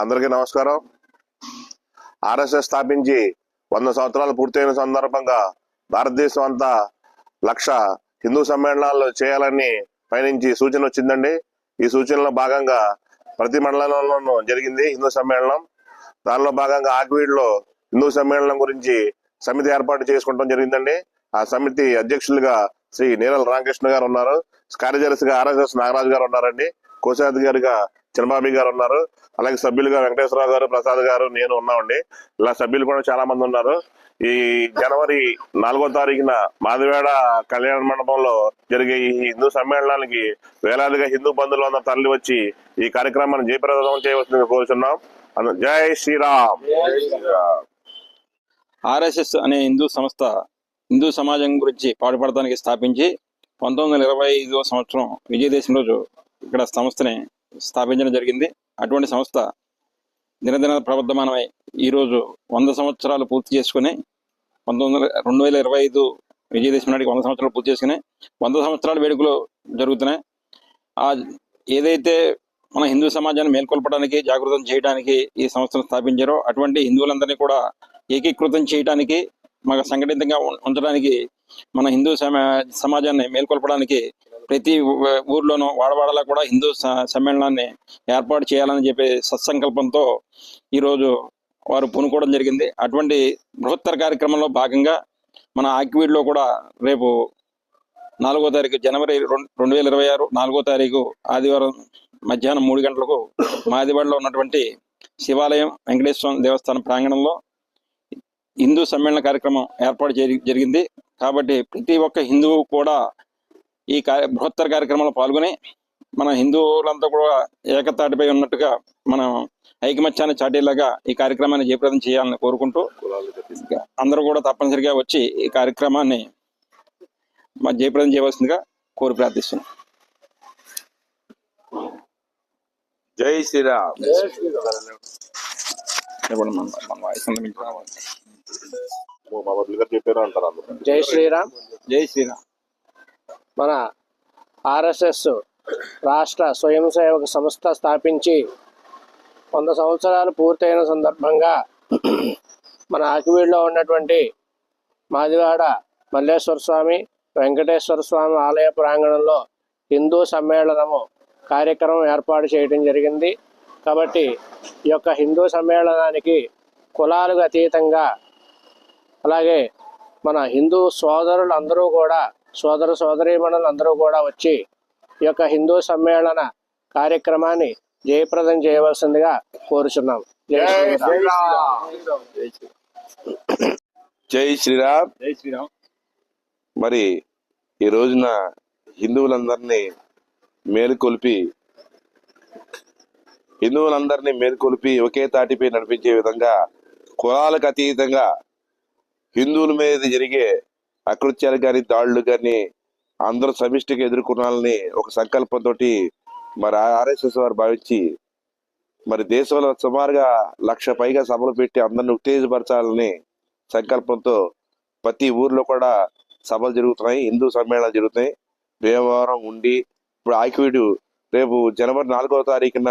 అందరికీ నమస్కారం. ఆర్ఎస్ఎస్ స్థాపించి వంద సంవత్సరాలు పూర్తయిన సందర్భంగా భారతదేశం అంతా లక్ష హిందూ సమ్మేళనాలు చేయాలని పయనించి సూచన వచ్చిందండి. ఈ సూచనలో భాగంగా ప్రతి మండలంలోనూ జరిగింది హిందూ సమ్మేళనం. దానిలో భాగంగా ఆగ్వీడ్లో హిందూ సమ్మేళనం గురించి సమితి ఏర్పాటు చేసుకోవడం జరిగిందండి. ఆ సమితి అధ్యక్షులుగా శ్రీ నీరల్ రామకృష్ణ గారు ఉన్నారు. కార్యదర్శిగా ఆర్ఎస్ఎస్ నాగరాజు గారు ఉన్నారండి. కోశాధికారిగా చిన్నబాబి గారు ఉన్నారు. అలాగే సభ్యులుగా వెంకటేశ్వరరావు గారు ప్రసాద్ గారు నేను ఉన్నామండి. ఇలా సభ్యులు కూడా చాలా మంది ఉన్నారు. ఈ జనవరి నాలుగో తారీఖున మాదివేడ కళ్యాణ మండపంలో జరిగే ఈ హిందూ సమ్మేళనానికి వేలాదిగా హిందూ బంధువులు అందరూ తరలి వచ్చి ఈ కార్యక్రమాన్ని జయప్రదం చేయవలసిందిగా కోరుచున్నాం. జై శ్రీరామ్. ఆర్ఎస్ఎస్ అనే హిందూ సంస్థ హిందూ సమాజం గురించి పాటుపడటానికి స్థాపించి పంతొమ్మిది వందల ఇరవై ఐదో సంవత్సరం విజయదశమి రోజు ఇక్కడ సంస్థని స్థాపించడం జరిగింది. అటువంటి సంస్థ దినదిన ప్రబద్ధమానమై ఈరోజు వంద సంవత్సరాలు పూర్తి చేసుకుని పంతొమ్మిది వందల రెండు వేల ఇరవై ఐదు విజయదశమి నాటికి వంద సంవత్సరాలు పూర్తి చేసుకుని వంద సంవత్సరాల వేడుకలు జరుగుతున్నాయి. ఆ ఏదైతే మన హిందూ సమాజాన్ని మేల్కొల్పడానికి జాగృతం చేయడానికి ఈ సంస్థను స్థాపించారో అటువంటి హిందువులందరినీ కూడా ఏకీకృతం చేయడానికి మాకు సంఘటితంగా ఉంచడానికి మన హిందూ సమా- సమాజాన్ని మేల్కొల్పడానికి ప్రతి ఊర్లోనూ వాడవాడలా కూడా హిందూ స- సమ్మేళనాన్ని ఏర్పాటు చేయాలని చెప్పే సత్సంకల్పంతో ఈరోజు వారు పూనుకోవడం జరిగింది. అటువంటి బృహత్తర కార్యక్రమంలో భాగంగా మన ఆక్వీడ్లో కూడా రేపు నాలుగో తారీఖు జనవరి రెండు వేల ఇరవై ఆరు నాలుగో తారీఖు ఆదివారం మధ్యాహ్నం మూడు గంటలకు మాదివాడలో ఉన్నటువంటి శివాలయం వెంకటేశ్వర దేవస్థానం ప్రాంగణంలో హిందూ సమ్మేళన కార్యక్రమం ఏర్పాటు జరిగింది. కాబట్టి ప్రతి ఒక్క హిందువు కూడా ఈ కార్య బృహత్తర కార్యక్రమంలో పాల్గొని మన హిందువులంతా కూడా ఏకతాటిపై ఉన్నట్టుగా మనం ఐకమత్యాన్ని చాటేలాగా ఈ కార్యక్రమాన్ని జయప్రదం చేయాలని కోరుకుంటూ అందరూ కూడా తప్పనిసరిగా వచ్చి ఈ కార్యక్రమాన్ని జయప్రదం చేయవలసిందిగా కోరి ప్రార్థిస్తున్నాం. జై శ్రీరామ్. జై శ్రీరామ్. జై శ్రీరామ్. మన ఆర్ఎస్ఎస్ రాష్ట్ర స్వయం సేవక సంస్థ స్థాపించి వంద సంవత్సరాలు పూర్తయిన సందర్భంగా మన ఆకివీడులో ఉన్నటువంటి మాదివాడ మల్లేశ్వర స్వామి వెంకటేశ్వర స్వామి ఆలయ ప్రాంగణంలో హిందూ సమ్మేళనము కార్యక్రమం ఏర్పాటు చేయడం జరిగింది. కాబట్టి ఈ యొక్క హిందూ సమ్మేళనానికి కులాలకు అతీతంగా అలాగే మన హిందూ సోదరులు అందరూ కూడా సోదర సోదరీమణులు అందరూ కూడా వచ్చి ఈ యొక్క హిందూ సమ్మేళన కార్యక్రమాన్ని జయప్రదం చేయవలసిందిగా కోరుచున్నాం. జై శ్రీరామ్. జై శ్రీరామ్. జై శ్రీరామ్. మరి ఈ రోజున హిందువులందరినీ మేలుకొల్పి హిందువులందరినీ మేలుకొల్పి ఒకే తాటిపై నడిపించే విధంగా కులాలకు అతీతంగా హిందువుల మీద జరిగే అకృత్యాలు కానీ దాడులు కానీ అందరూ సమిష్టిగా ఎదుర్కొనాలని ఒక సంకల్పంతో మరి ఆర్ఎస్ఎస్ వారు భావించి మరి దేశంలో సుమారుగా లక్ష పైగా సభలు పెట్టి అందరిని ఉత్తేజపరచాలని సంకల్పంతో ప్రతి ఊర్లో కూడా సభలు జరుగుతున్నాయి హిందూ సమ్మేళనాలు జరుగుతాయి భీమవరం ఉండి ఇప్పుడు ఆకివీడు రేపు జనవరి నాలుగవ తారీఖున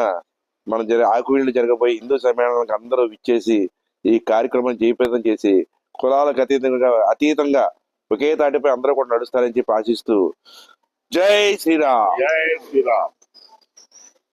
మనం జరి ఆకివీడు జరగబోయే హిందూ సమ్మేళనానికి అందరూ విచ్చేసి ఈ కార్యక్రమం జయప్రదం చేసి కులాలకు అతీతంగా అతీతంగా ఒకే తాటిపై అందరూ కూడా నడుస్తారని చెప్పి ఆశిస్తూ జై శ్రీరామ్. జై శ్రీరామ్.